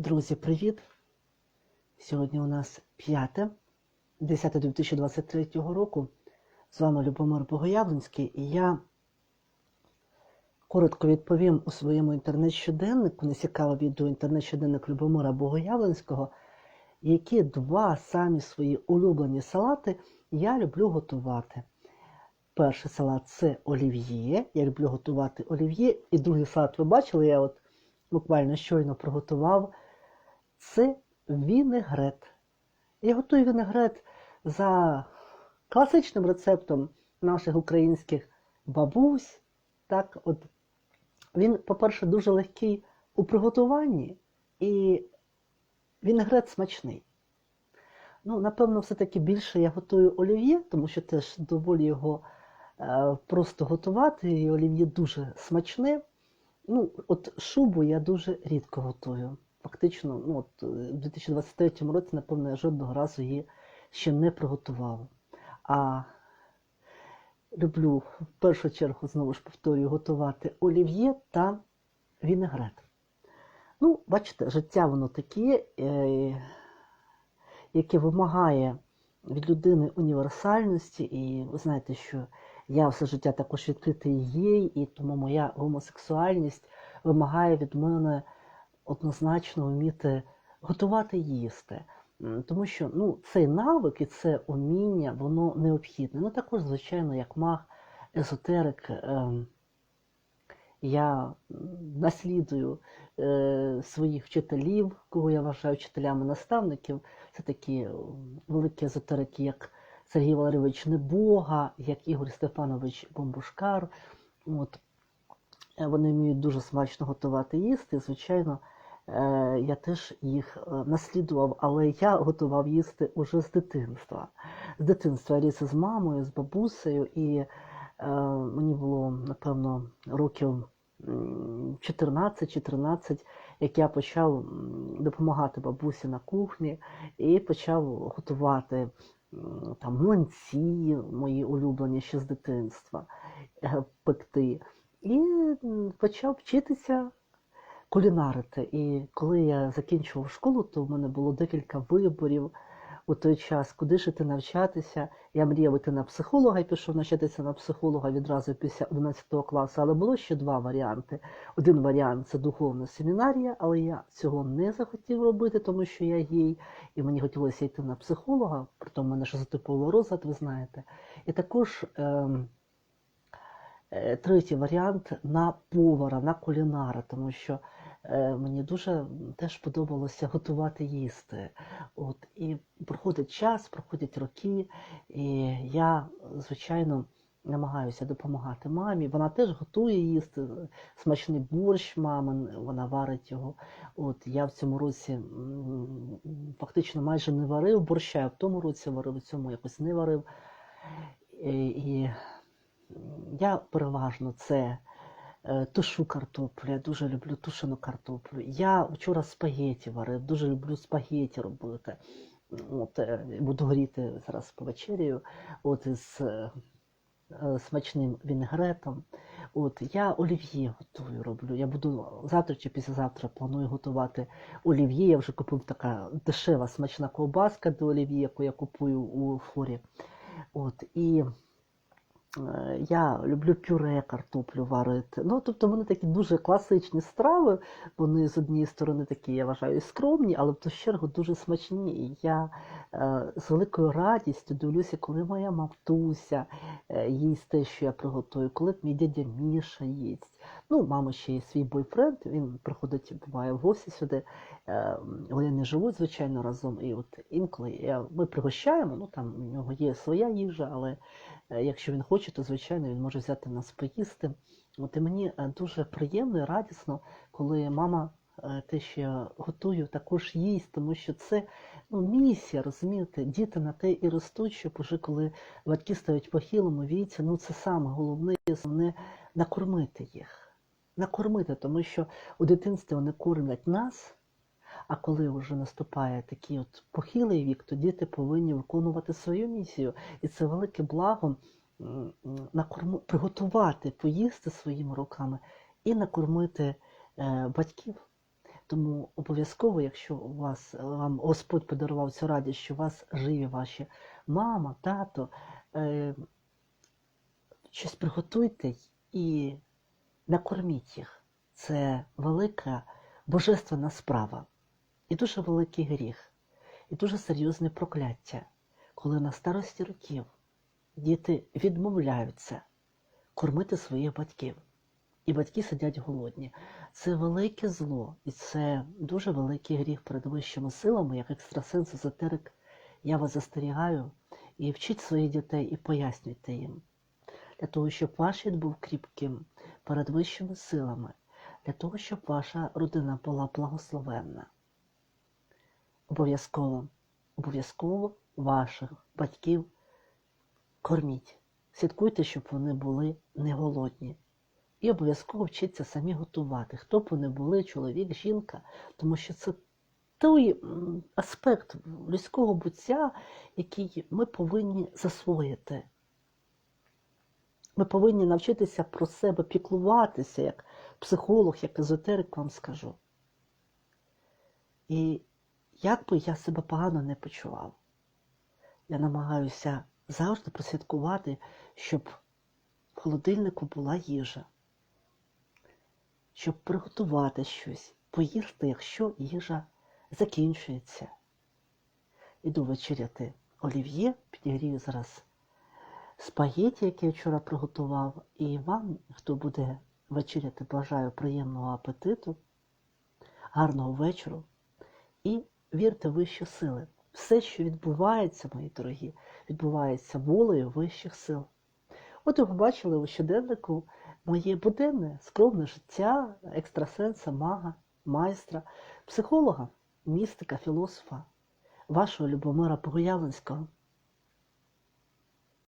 Друзі, привіт! Сьогодні у нас 5, 10 2023 року. З вами Любомир Богоявленський, і я коротко відповім у своєму інтернет-щоденнику, нецікаве відео інтернет-щоденник Любомира Богоявленського, які два самі свої улюблені салати я люблю готувати. Перший салат це олів'є. Я люблю готувати олів'є. І другий салат, ви бачили, я от буквально щойно приготував. Це вінегрет. Я готую вінегрет за класичним рецептом наших українських бабусь. Так, от Він, по-перше, дуже легкий у приготуванні, і вінегрет смачний. Ну, напевно, все-таки більше я готую олів'є, тому що теж доволі його е, просто готувати, і олів'є дуже смачне. Ну, от шубу я дуже рідко готую. Фактично, ну, от, у 2023 році, напевно, я жодного разу її ще не приготував. А люблю в першу чергу, знову ж повторюю, готувати олів'є та вінегрет. Ну, бачите, життя воно таке, е, яке вимагає від людини універсальності, і ви знаєте, що я все життя також відкритий є, і тому моя гомосексуальність вимагає від мене однозначно вміти готувати їсти. Тому що ну, цей навик і це уміння, воно необхідне. Ну також, звичайно, як маг, езотерик, ем, я наслідую е, своїх вчителів, кого я вважаю вчителями наставників. Це такі великі езотерики, як Сергій Валерійович Небога, як Ігор Стефанович Бомбушкар. От. Е, Вони вміють дуже смачно готувати їсти. Звичайно, е, я теж їх е, наслідував, але я готував їсти уже з дитинства. З дитинства я ріс з мамою, з бабусею, і мені було, напевно, років 14-14, як я почав допомагати бабусі на кухні і почав готувати там млинці, мої улюблені ще з дитинства, пекти. І почав вчитися кулінарити. І коли я закінчував школу, то в мене було декілька виборів у той час, куди ж іти навчатися. Я мріяв іти на психолога і пішов навчатися на психолога відразу після 11 класу. Але було ще два варіанти. Один варіант це духовна семінарія, але я цього не захотів робити, тому що я гей, і мені хотілося йти на психолога, в мене шизотиповий розлад, ви знаєте. І також. Е, Третій варіант на повара, на кулінара, тому що е, мені дуже теж подобалося готувати їсти. От, і проходить час, проходять роки, і я, звичайно, намагаюся допомагати мамі. Вона теж готує їсти. Смачний борщ мами, вона варить його. От, я в цьому році фактично майже не варив борща, я в тому році варив, в цьому якось не варив. І, і я переважно це е, тушу картоплю, я дуже люблю тушену картоплю. Я вчора спагеті варив, дуже люблю спагеті робити. От, е, буду горіти зараз по вечерію от, із е, смачним вінегретом. От, я олів'є готую, роблю. Я буду завтра чи післязавтра планую готувати олів'є. Я вже купив така дешева смачна ковбаска до олів'є, яку я купую у форі. От, і Я люблю пюре картоплю варити. Ну, тобто вони такі дуже класичні страви. Вони з однієї сторони такі, я вважаю, скромні, але в ту чергу дуже смачні. І я е, з великою радістю дивлюся, коли моя матуся е, їсть те, що я приготую, коли мій дядя Міша їсть. Ну, мама ще є свій бойфренд, він приходить, буває в гості сюди. Е, вони не живуть, звичайно, разом. І от інколи я, ми пригощаємо, ну там у нього є своя їжа, але Е, Якщо він хоче, то звичайно він може взяти нас поїсти. От і мені е, дуже приємно і радісно, коли мама е, те, що я готую, також їсть, тому що це ну, місія, розумієте, діти на те і ростуть, щоб уже коли батьки стають похилому віці, ну це саме головне, основне накормити їх. Накормити, тому що у дитинстві вони кормлять нас. А коли вже наступає такий от похилий вік, то діти повинні виконувати свою місію. І це велике благо м, м, приготувати, поїсти своїми руками і накормити е, батьків. Тому обов'язково, якщо у вас вам Господь подарував цю радість, що у вас живі ваші мама, тато, е, щось приготуйте і накорміть їх. Це велика божественна справа і дуже великий гріх, і дуже серйозне прокляття, коли на старості років діти відмовляються кормити своїх батьків. І батьки сидять голодні. Це велике зло, і це дуже великий гріх перед вищими силами, як екстрасенс, езотерик. Я вас застерігаю і вчіть своїх дітей і пояснюйте їм, для того, щоб ваш рід був кріпким перед вищими силами, для того, щоб ваша родина була благословенна. Обов'язково, обов'язково ваших батьків корміть. Слідкуйте, щоб вони були не голодні. І обов'язково вчиться самі готувати, хто б вони були, чоловік, жінка, тому що це той аспект людського буття, який ми повинні засвоїти. Ми повинні навчитися про себе піклуватися, як психолог, як езотерик вам скажу. І як би я себе погано не почував, я намагаюся завжди прослідкувати, щоб в холодильнику була їжа щоб приготувати щось, поїсти, якщо їжа закінчується. Іду вечеряти олів'є, підігрію зараз спагеті, які я вчора приготував, і вам, хто буде вечеряти, бажаю приємного апетиту, гарного вечору і вірте в вищі сили. Все, що відбувається, мої дорогі, відбувається волею вищих сил. От ви побачили у щоденнику моє буденне скромне життя екстрасенса, мага, майстра, психолога, містика, філософа, вашого Любомира Богоявленського.